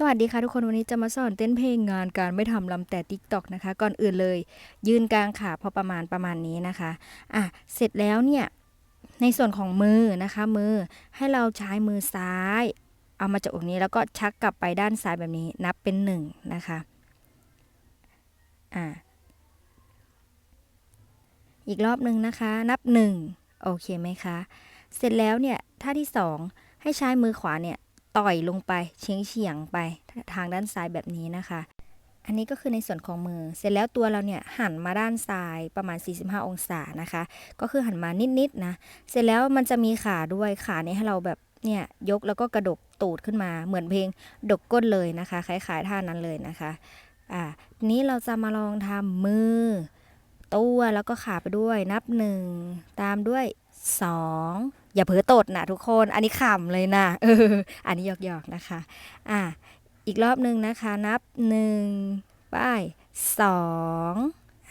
สวัสดีค่ะทุกคนวันนี้จะมาสอนเต้นเพลงงานการไม่ทำลำแต่ติ๊กตอกนะคะ ก่อนอื่นเลย ยืนกลางขาพอประมาณประมาณนี้นะคะอะเสร็จแล้วเนี่ย ในส่วนของมือนะคะ มือให้เราใช้มือซ้าย เอามาจากอกนี้แล้วก็ชักกลับไปด้านซ้ายแบบนี้นับเป็นหนึ่งนะคะอะอีกรอบหนึ่งนะคะ นับหนึ่งโอเคไหมคะ เสร็จแล้วเนี่ยท่าที่สองให้ใช้มือขวาเนี่ย ต่อยลงไปเฉียงเฉียงไปทางด้านซ้ายแบบนี้นะคะ อันนี้ก็คือในส่วนของมือ เสร็จแล้วตัวเราเนี่ยหันมาด้านซ้ายประมาณ 45 องศานะคะ ก็คือหันมานิดๆนะ เสร็จแล้วมันจะมีขาด้วยขาเนี่ยให้เราแบบเนี่ยยกแล้วก็กระดกตูดขึ้นมาเหมือนเพลงดกก้นเลยนะคะคล้ายๆท่านั้นเลยนะคะอ่านี้เราจะมาลองทำมือ ตัวแล้วก็ขาไปด้วยนับหนึ่งตามด้วยส อย่าเผลอตดนะทุกคน อันนี้ขำเลยนะเอออันนี้หยอกๆนะคะ อะ อีกรอบหนึ่งนะคะ นับหนึ่งป้ายสอง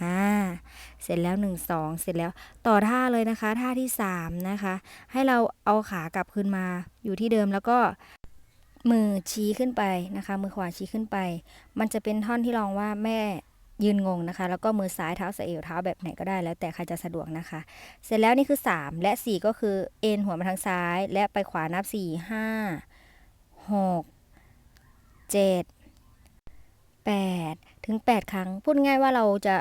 อ่า เสร็จแล้วหนึ่งสองเสร็จแล้วต่อท่าเลยนะคะ ท่าที่สามนะคะ ให้เราเอาขากลับคืนมาอยู่ที่เดิมแล้วก็มือชี้ขึ้นไปนะคะ มือขวาชี้ขึ้นไป มันจะเป็นท่อนที่รองว่าแม่ ยืนงงนะคะ แล้วก็มือซ้ายเท้าสะเอวเท้าแบบไหนก็ได้แล้วแต่ใครจะสะดวกนะคะ เสร็จแล้วนี่คือ 3 และ 4 ก็คือเอ็นหัวมาทางซ้าย และไปขวานับ 4 5 6 7 8 ถึง 8 ครั้ง พูดง่ายว่าเราจะ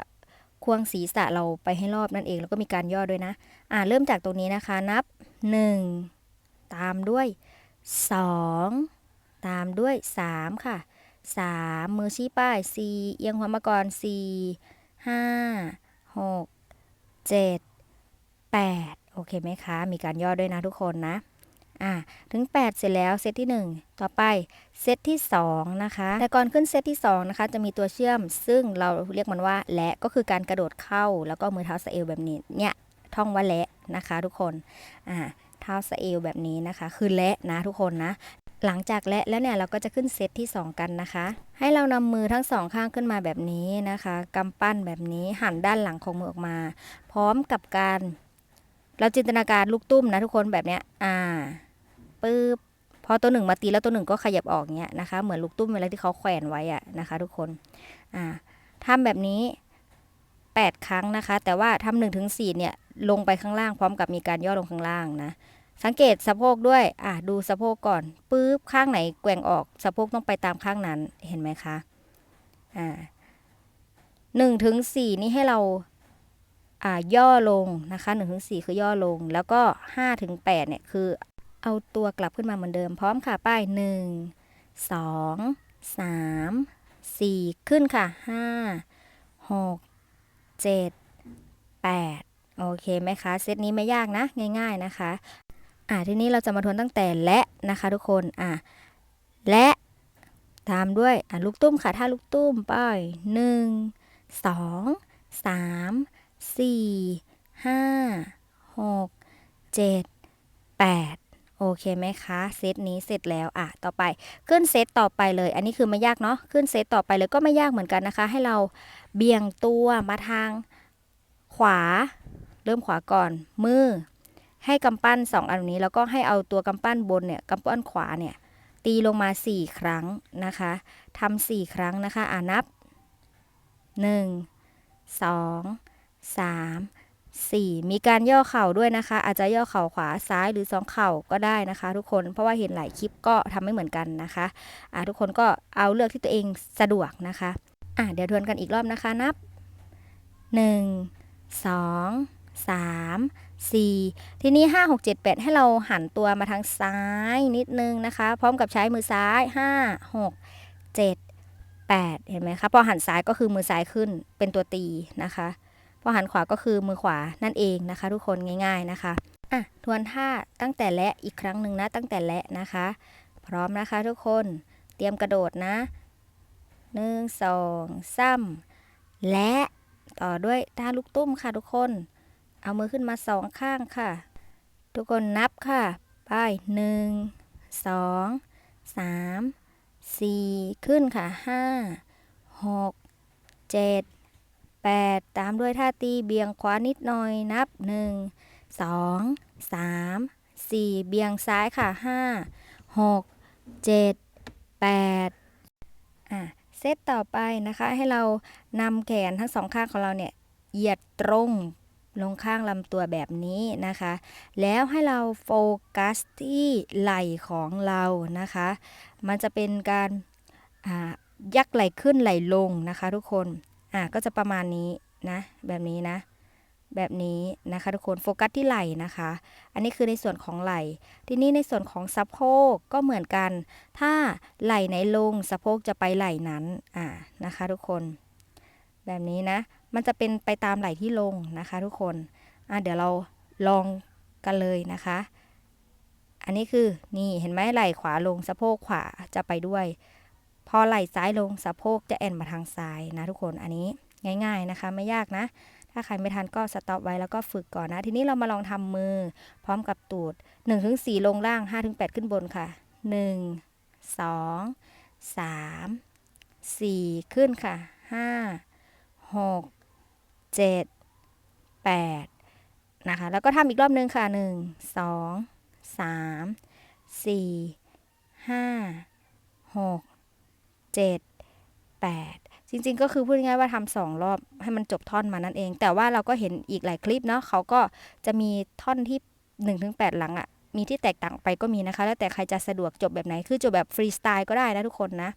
ควงศีรษะเราไปให้รอบนั่นเอง แล้วก็มีการย่อด้วยนะ อ่าเริ่มจากตรงนี้นะคะ นับ 1 ตามด้วย 2 ตามด้วย 3 ค่ะ 3 มือชี้ป้าย4เอียงหัวมาก่อน4 5 6 7 8 โอเคไหมคะ มีการย่อด้วยนะทุกคนนะ อะถึง 8 เสร็จแล้ว เซตที่ 1 ต่อไป เซตที่ 2 นะคะ แต่ก่อนขึ้นเซตที่ 2 นะคะ จะมีตัวเชื่อม ซึ่งเราเรียกมันว่า และก็คือการกระโดดเข้า แล้วก็มือเท้าสะเอวแบบนี้ เนี่ย ท่องว่าและนะคะ ทุกคน อ่า เท้าสะเอวแบบนี้นะคะ คือและนะทุกคนนะ หลังจากและแล้วเนี่ยเราก็จะขึ้นเซตที่ 2 กันนะคะ ให้เรานำมือทั้งสองข้างขึ้นมาแบบนี้นะคะกำปั้นแบบนี้หันด้านหลังของมือออกมา พร้อมกับการ เราจินตนาการลูกตุ้มนะทุกคนแบบเนี้ยอ่าปึ๊บพอตัวหนึ่งมาตีแล้วตัวหนึ่งก็ขยับออกเนี้ยนะคะเหมือนลูกตุ้มเวลาที่เขาแขวนไว้อะนะคะ ทุกคนอ่าทำแบบนี้ 8 ครั้งนะคะ แต่ว่าทำหนึ่งถึงสี่เนี่ยลงไปข้างล่างพร้อมกับมีการย่อลงข้างล่างนะ สังเกตสะโพกด้วย อะดูสะโพกก่อนปึ๊บข้างไหนแกว่งออกสะโพกต้องไปตามข้างนั้นเห็นไหมคะ อ่าหนึ่งถึงสี่นี่ให้เราอ่าย่อลงนะคะหนึ่งถึงสี่คือย่อลง แล้วก็ห้าถึงแปดเนี่ยคือเอาตัวกลับขึ้นมาเหมือนเดิมพร้อมค่ะป้ายหนึ่งสองสามสี่ขึ้นค่ะห้าหกเจ็ดแปดโอเคไหมคะ เซตนี้ไม่ยากนะ ง่าย ๆนะคะ อ่าทีนี้เราจะมาทวนตั้งแต่และนะคะทุกคนอ่าและตามด้วยอ่าลูกตุ้มค่ะท่าลูกตุ้มป้ายหนึ่งสองสามสี่ห้าหกเจ็ดแปดโอเคไหมคะเซตนี้เสร็จแล้วอะต่อไปขึ้นเซตต่อไปเลย อันนี้คือไม่ยากเนาะขึ้นเซตต่อไปเลยก็ไม่ยากเหมือนกันนะคะ ให้เราเบี่ยงตัวมาทางขวา เริ่มขวาก่อนมือ ให้กำปั้น 2 อันนี้แล้วก็ให้เอาตัวกำปั้นบนเนี่ยกำปั้นขวาเนี่ยตีลงมา 4 ครั้งนะคะทำ4ครั้งนะคะอ่านับ 1 2 3 4 มีการย่อเข่าด้วยนะคะ อาจจะย่อเข่าขวาซ้ายหรือสองเข่าก็ได้นะคะ ทุกคนเพราะว่าเห็นหลายคลิปก็ทำไม่เหมือนกันนะคะอ่าทุกคนก็เอาเลือกที่ตัวเองสะดวกนะคะอ่าเดี๋ยวทวนกันอีกรอบนะคะนับ 1 2 3 4 ทีนี้ 5 6 7 8 ให้เราหันตัวมาทางซ้ายนิดนึงนะคะ พร้อมกับใช้มือซ้าย 5 6 7 8 เห็นไหมคะ พอหันซ้ายก็คือมือซ้ายขึ้นเป็นตัวตีนะคะ พอหันขวาก็คือมือขวานั่นเองนะคะ ทุกคนง่าย ๆนะคะอะทวนท่าตั้งแต่และอีกครั้งหนึ่งนะตั้งแต่และนะคะ พร้อมนะคะทุกคนเตรียมกระโดดนะหนึ่งสองซ้ำและต่อด้วยท่าลูกตุ้มค่ะทุกคน เอามือขึ้นมาสองข้างค่ะ ทุกคนนับค่ะ ไปหนึ่งสองสามสี่ขึ้นค่ะห้าหกเจ็ดแปดตามด้วยท่าตีเบี่ยงขวานิดหน่อยนับหนึ่งสองสามสี่เบี่ยงซ้ายค่ะห้าหกเจ็ดแปดอะเซตต่อไปนะคะให้เรานำแขนทั้งสองข้างของเราเนี่ยเหยียดตรง ลงข้างลำตัวแบบนี้นะคะ แล้วให้เราโฟกัสที่ไหล่ของเรานะคะ มันจะเป็นการยักไหล่ขึ้นไหล่ลงนะคะทุกคน อ่าก็จะประมาณนี้นะ แบบนี้นะ แบบนี้นะคะทุกคนโฟกัสที่ไหล่นะคะ อันนี้คือในส่วนของไหล่ ทีนี้ในส่วนของสะโพกก็เหมือนกัน ถ้าไหล่ไหนลงสะโพกจะไปไหล่นั้น อ่านะคะทุกคน แบบนี้นะ มันจะเป็นไปตามไหลที่ลงนะคะทุกคนอะเดี๋ยวเราลองกันเลยนะคะ อันนี้คือนี่เห็นไหมไหล่ขวาลงสะโพกขวาจะไปด้วย พอไหล่ซ้ายลงสะโพกจะแอนมาทางซ้ายนะทุกคนอันนี้ง่าย ๆนะคะ ไม่ยากนะ ถ้าใครไม่ทันก็สต็อปไว้แล้วก็ฝึกก่อนนะ ทีนี้เรามาลองทำมือพร้อมกับตูด1ถึง4ลงล่าง5ถึง8ขึ้นบนค่ะ 1 2 3 4 ขึ้นค่ะ 5 6 7 8 นะคะ แล้วก็ทำอีกรอบนึงค่ะ 1 2 3 4 5 6 7 8 จริงๆ ก็คือพูดง่ายว่าทำสองรอบให้มันจบท่อนมานั่นเอง แต่ว่าเราก็เห็นอีกหลายคลิปเนาะเขาก็จะมีท่อนที่1นถึงแหลังอะ่ะ มีที่แตกต่างไปก็มีนะคะ แล้วแต่ใครจะสะดวกจบแบบไหน คือจบแบบฟรีสไตล์ก็ได้นะทุกคนนะ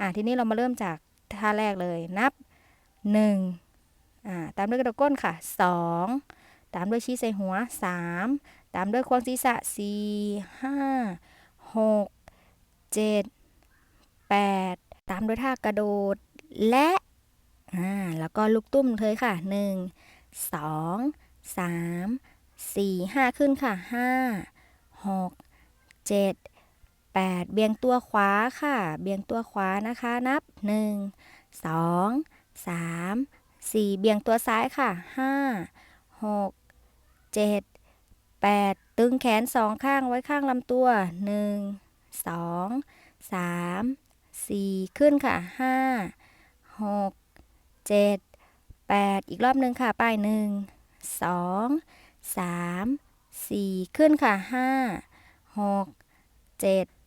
อ่าทีนี้เรามาเริ่มจากท่าแรกเลยนับ1อ่า ตามด้วยกระดดก้นค่ะ 2 ตามด้วยชี้ใส่หัว 3 ตามด้วยควงศีรษะ 4 5 6 7 8 ตามด้วยท่ากระโดดและแล้วก็ลูกตุ้มเทยค่ะ 1 2 3 4 5 ขึ้นค่ะ 5 6 7 8 เบี่ยงตัวขวาค่ะ เบี่ยงตัวขวานะคะ นับ 1 2 3 4 เบี่ยงตัวซ้ายค่ะ 5 6 7 8 ตึงแขนสองข้างไว้ข้างลำตัว 1 2 3 4 ขึ้นค่ะ 5 6 7 8 อีกรอบหนึ่งค่ะ ป้าย 1 2 3 4 ขึ้นค่ะ 5 6 7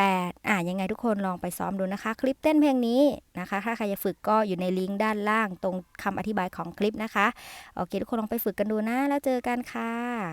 8อะยังไงทุกคนลองไปซ้อมดูนะคะ คลิปเต้นเพลงนี้นะคะ ถ้าใครจะฝึกก็อยู่ในลิงก์ด้านล่างตรงคำอธิบายของคลิปนะคะ โอเค ทุกคนลองไปฝึกกันดูนะ แล้วเจอกันค่ะ